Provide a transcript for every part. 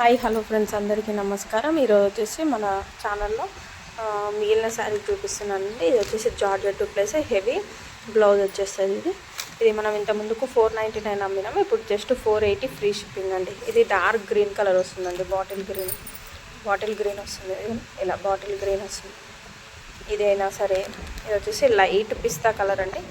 Hi hello friends అందరికీ నమస్కారం. ఈరోజు వచ్చేసి మన ఛానల్లో మిగిలిన శారీ చూపిస్తున్నానండి. ఇది వచ్చేసి జార్జెట్ ప్లస్ హెవీ బ్లౌజ్ వచ్చేస్తుంది ఇది. ఇది మనం ఇంత ముందుకు ఫోర్ నైంటీ నైన్ అమ్మినాము ఇప్పుడు just four eighty free shipping అండి. ఇది డార్క్ గ్రీన్ కలర్ వస్తుందండి బాటిల్ గ్రీన్. బాటిల్ గ్రీన్ వస్తుంది. ఇలా బాటిల్ గ్రీన్ వస్తుంది. ఇదైనా సరే ఇది వచ్చేసి లైట్ పిస్తా కలర్ అండి.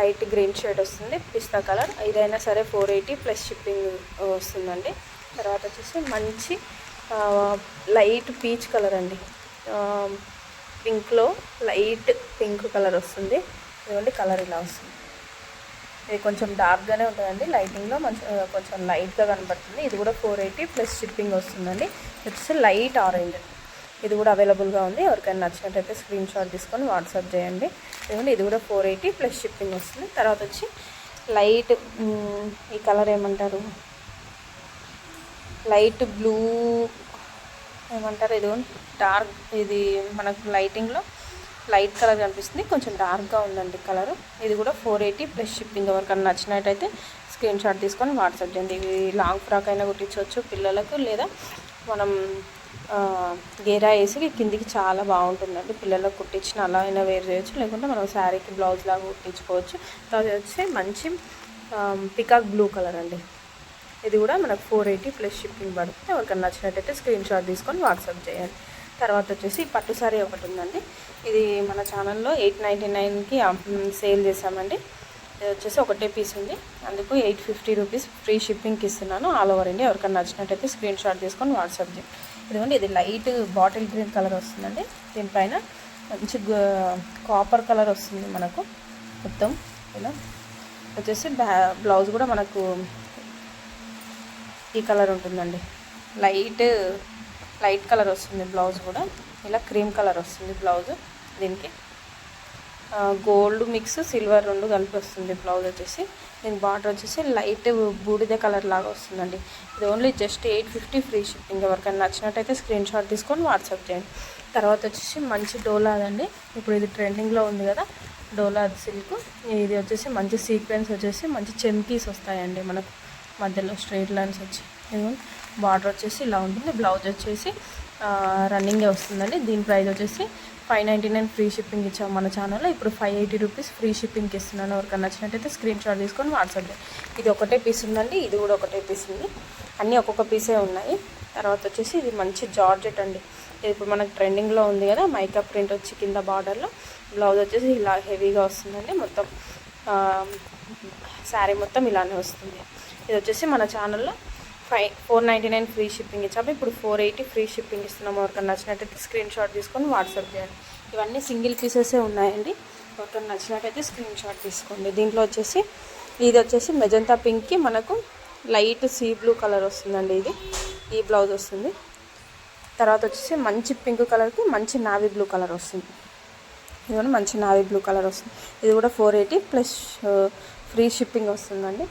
లైట్ గ్రీన్ షేడ్ వస్తుంది పిస్తా కలర్. ఇదైనా సరే ఫోర్ ఎయిటీ ప్లస్ షిప్పింగ్ వస్తుందండి. తర్వాత వచ్చేసి మంచి లైట్ పీచ్ కలర్ అండి. పింక్లో లైట్ పింక్ కలర్ వస్తుంది. ఇదిగోండి కలర్ ఇలా వస్తుంది. ఇది కొంచెం డార్క్గానే ఉంటుందండి. లైటింగ్లో మంచి కొంచెం లైట్గా కనబడుతుంది ఇది కూడా ఫోర్ ఎయిటీ ప్లస్ షిప్పింగ్ వస్తుందండి. వచ్చేసి లైట్ ఆరెంజ్. ఇది కూడా అవైలబుల్గా ఉంది. ఎవరికైనా నచ్చినట్టయితే స్క్రీన్ షాట్ తీసుకొని వాట్సాప్ చేయండి. ఎందుకంటే ఇది కూడా ఫోర్ ఎయిటీ ప్లస్ షిప్పింగ్ వస్తుంది. తర్వాత వచ్చి లైట్ ఈ కలర్ ఏమంటారు? లైట్ బ్లూ ఏమంటారు ఇది? డార్క్ ఇది మనకు లైటింగ్లో లైట్ కలర్ కనిపిస్తుంది. కొంచెం డార్క్గా ఉందండి కలరు. ఇది కూడా ఫోర్ ఎయిటీ ప్లస్ షిప్పింగ్ ఎవరికైనా నచ్చినట్టయితే స్క్రీన్ షాట్ తీసుకొని వాట్సాప్ చేయండి. ఇవి లాంగ్ ఫ్రాక్ అయినా కుట్టించవచ్చు పిల్లలకు లేదా మనం గేరా వేసి కిందికి చాలా బాగుంటుందండి. పిల్లలకు కుట్టించిన అలా అయినా వేర్ చేయొచ్చు. లేకుంటే మనం శారీకి బ్లౌజ్ లాగా కుట్టించుకోవచ్చు. తర్వాత వచ్చి మంచి పికాక్ బ్లూ కలర్ అండి. ఇది కూడా మనకు ఫోర్ ఎయిటీ ప్లస్ షిప్పింగ్ పడుతుంది ఎవరికైనా నచ్చినట్టయితే స్క్రీన్ షాట్ తీసుకొని వాట్సాప్ చేయండి. తర్వాత వచ్చేసి పట్టు సారీ ఒకటి ఉందండి. ఇది మన ఛానల్లో ఎయిట్ నైంటీ నైన్కి సేల్ చేసామండి ఇది వచ్చేసి ఒకటే పీస్ ఉంది. అందుకు ఎయిట్ ఫిఫ్టీ రూపీస్ ఫ్రీ షిప్పింగ్కి ఇస్తున్నాను. ఆల్ ఓవర్ ఇండియా ఎవరికైనా నచ్చినట్టయితే స్క్రీన్ షాట్ తీసుకొని వాట్సాప్ చేయండి. ఇదిగోండి ఇది లైట్ బాటిల్ గ్రీన్ కలర్ వస్తుందండి. దీనిపైన మంచి కాపర్ కలర్ వస్తుంది మనకు. మొత్తం ఇలా. వచ్చేసి బ్యా బ్లౌజ్ కూడా మనకు ఈ కలర్ ఉంటుందండి. లైట్ లైట్ కలర్ వస్తుంది బ్లౌజ్ కూడా. ఇలా క్రీమ్ కలర్ వస్తుంది బ్లౌజ్ దీనికి. గోల్డ్ మిక్స్ సిల్వర్ రెండు కలిపి వస్తుంది బ్లౌజ్ వచ్చేసి. దీని బార్డర్ వచ్చేసి లైట్ బూడిద కలర్ లాగా వస్తుందండి. ఇది only just eight fifty free shipping. ఎవరికైనా నచ్చినట్టయితే స్క్రీన్ షాట్ తీసుకొని వాట్సాప్ చేయండి. తర్వాత వచ్చేసి మంచి డోలా అండి ఇప్పుడు ఇది ట్రెండింగ్లో ఉంది కదా డోలా సిల్క్. ఇది వచ్చేసి మంచి సీక్వెన్స్ వచ్చేసి మంచి చెమ్కీస్ వస్తాయండి మనకు మధ్యలో స్ట్రైట్ లైన్స్ వచ్చి. బార్డర్ వచ్చేసి ఇలా ఉంటుంది. బ్లౌజ్ వచ్చేసి రన్నింగే వస్తుందండి. దీని ప్రైస్ వచ్చేసి five ninety nine free shipping ఇచ్చాము మన ఛానల్లో. ఇప్పుడు ఫైవ్ ఎయిటీ రూపీస్ ఫ్రీ షిప్పింగ్కి ఇస్తున్నాను. ఎవరికైనా నచ్చినట్టయితే స్క్రీన్ షాట్ తీసుకొని వాట్సాప్ ఇది ఒకటే పీస్ ఉందండి. ఇది కూడా ఒకటే పీస్ ఉంది. అన్నీ ఒక్కొక్క పీసే ఉన్నాయి. తర్వాత వచ్చేసి ఇది మంచి జార్జెట్ అండి. ఇది ఇప్పుడు మనకు ట్రెండింగ్లో ఉంది కదా మైకా ప్రింట్ వచ్చి కింద బార్డర్లో. బ్లౌజ్ వచ్చేసి ఇలా హెవీగా వస్తుందండి. మొత్తం శారీ మొత్తం ఇలానే వస్తుంది. ఇది వచ్చేసి మన ఛానల్లో five four ninety nine free shipping ఇచ్చాము. ఇప్పుడు ఫోర్ ఎయిటీ ఫ్రీ షిప్పింగ్ ఇస్తున్నాము. ఎవరికైనా నచ్చినట్టయితే స్క్రీన్ షాట్ తీసుకొని వాట్సాప్ చేయండి. ఇవన్నీ సింగిల్ పీసెసే ఉన్నాయండి. ఎవరికైనా నచ్చినట్టయితే స్క్రీన్ షాట్ తీసుకోండి. దీంట్లో వచ్చేసి ఇది వచ్చేసి మెజంతా పింక్కి మనకు లైట్ సీ బ్లూ కలర్ వస్తుందండి ఇది. ఈ బ్లౌజ్ వస్తుంది. తర్వాత వచ్చేసి మంచి పింక్ కలర్కి మంచి నావీ బ్లూ కలర్ వస్తుంది. ఇది కూడా మంచి నావీ బ్లూ కలర్ వస్తుంది. ఇది కూడా four eighty plus free shipping వస్తుందండి.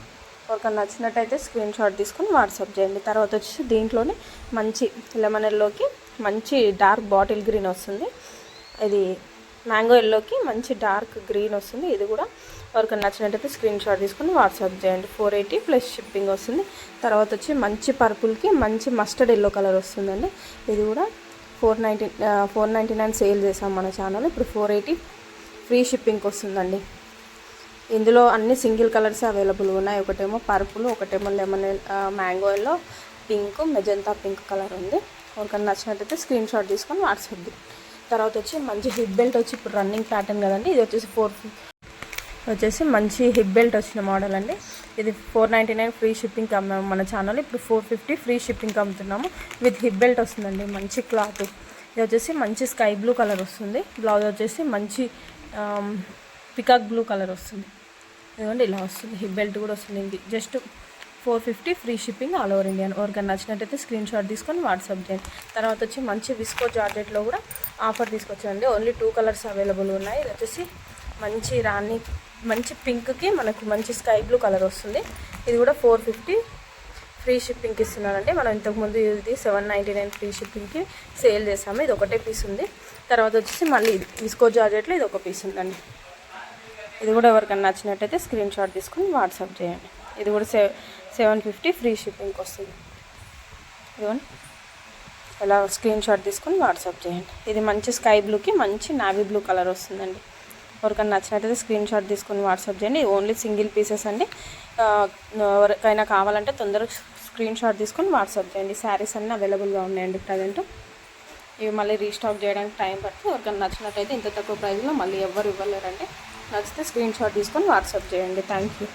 ఎవరికైనా నచ్చినట్టయితే స్క్రీన్ షాట్ తీసుకొని వాట్సాప్ చేయండి. తర్వాత వచ్చేసి దీంట్లోనే మంచి లెమన్ ఎల్లోకి మంచి డార్క్ బాటిల్ గ్రీన్ వస్తుంది. ఇది మ్యాంగో ఎల్లోకి మంచి డార్క్ గ్రీన్ వస్తుంది. ఇది కూడా ఎవరికైనా నచ్చినట్టయితే స్క్రీన్ షాట్ తీసుకొని వాట్సాప్ చేయండి. ఫోర్ ఎయిటీ ప్లస్ షిప్పింగ్ వస్తుంది. తర్వాత వచ్చి మంచి పర్పుల్కి మంచి మస్టర్డ్ ఎల్లో కలర్ వస్తుందండి. ఇది కూడా four ninety four ninety nine sale చేసాం మన ఛానల్ ఇప్పుడు ఫోర్ ఎయిటీ ఫ్రీ షిప్పింగ్కి వస్తుందండి. ఇందులో అన్ని సింగిల్ కలర్స్ అవైలబుల్ ఉన్నాయి. ఒకటేమో పర్పుల్ ఒకటేమో lemon mango yellow pink magenta pink colour ఉంది. ఎవరికైనా నచ్చినట్టయితే స్క్రీన్ షాట్ తీసుకొని వాట్సాప్ తర్వాత వచ్చి మంచి హిప్ బెల్ట్ వచ్చి ఇప్పుడు రన్నింగ్ ప్యాటర్న్ కదండి ఇది వచ్చేసి ఫోర్ వచ్చేసి మంచి హిప్ బెల్ట్ వచ్చిన మోడల్ అండి. ఇది ఫోర్ నైంటీ నైన్ ఫ్రీ షిప్పింగ్కి అమ్మాము మన ఛానల్. ఇప్పుడు ఫోర్ ఫిఫ్టీ ఫ్రీ షిప్పింగ్కి అమ్ముతున్నాము. విత్ హిప్ బెల్ట్ వస్తుందండి మంచి క్లాత్. ఇది వచ్చేసి మంచి స్కై బ్లూ కలర్ వస్తుంది. బ్లౌజ్ వచ్చేసి మంచి పికాక్ బ్లూ కలర్ వస్తుంది. ఇదిగోండి ఇలా వస్తుంది. హిప్ బెల్ట్ కూడా వస్తుంది ఇది just four fifty free shipping all over India. ఎవరికైనా నచ్చినట్టయితే స్క్రీన్ షాట్ తీసుకొని వాట్సాప్ చేయండి. తర్వాత వచ్చి మంచి విస్కో జార్జెట్లో కూడా ఆఫర్ తీసుకొచ్చానండి ఓన్లీ టూ కలర్స్ అవైలబుల్ ఉన్నాయి. ఇది వచ్చేసి మంచి రాణి మంచి పింక్కి మనకు మంచి స్కై బ్లూ కలర్ వస్తుంది. ఇది కూడా ఫోర్ ఫిఫ్టీ ఫ్రీ షిప్పింగ్కి ఇస్తున్నానండి మనం ఇంతకుముందు ఇది సెవెన్ నైంటీ నైన్ ఫ్రీ షిప్పింగ్కి సేల్ చేసాము. ఇది ఒకటే పీస్ ఉంది. తర్వాత వచ్చేసి మళ్ళీ విస్కో జార్జెట్లో ఇది ఒక పీస్ ఉందండి. ఇది కూడా ఎవరికైనా నచ్చినట్టయితే స్క్రీన్ షాట్ తీసుకొని వాట్సాప్ చేయండి. ఇది కూడా సెవ్ సెవెన్ ఫిఫ్టీ ఫ్రీ షిప్పింగ్కి వస్తుంది. ఇదిగోండి. ఇలా స్క్రీన్ షాట్ తీసుకొని వాట్సాప్ చేయండి. ఇది మంచి స్కై బ్లూకి మంచి నావీ బ్లూ కలర్ వస్తుందండి. ఎవరికైనా నచ్చినట్టయితే స్క్రీన్ షాట్ తీసుకొని వాట్సాప్ చేయండి. ఓన్లీ సింగిల్ పీసెస్ అండి. ఎవరికైనా కావాలంటే తొందరగా స్క్రీన్ షాట్ తీసుకొని వాట్సాప్ చేయండి. శారీస్ అన్నీ అవైలబుల్గా ఉన్నాయండి ప్రజెంట్ ఇవి మళ్ళీ రీస్టాక్ చేయడానికి టైం పడుతుంది. ఎవరికైనా నచ్చినట్టయితే ఇంత తక్కువ ప్రైస్లో మళ్ళీ ఎవరు ఇవ్వలేరండి. నచ్చితే స్క్రీన్ షాట్ తీసుకొని వాట్సాప్ చేయండి. Thank you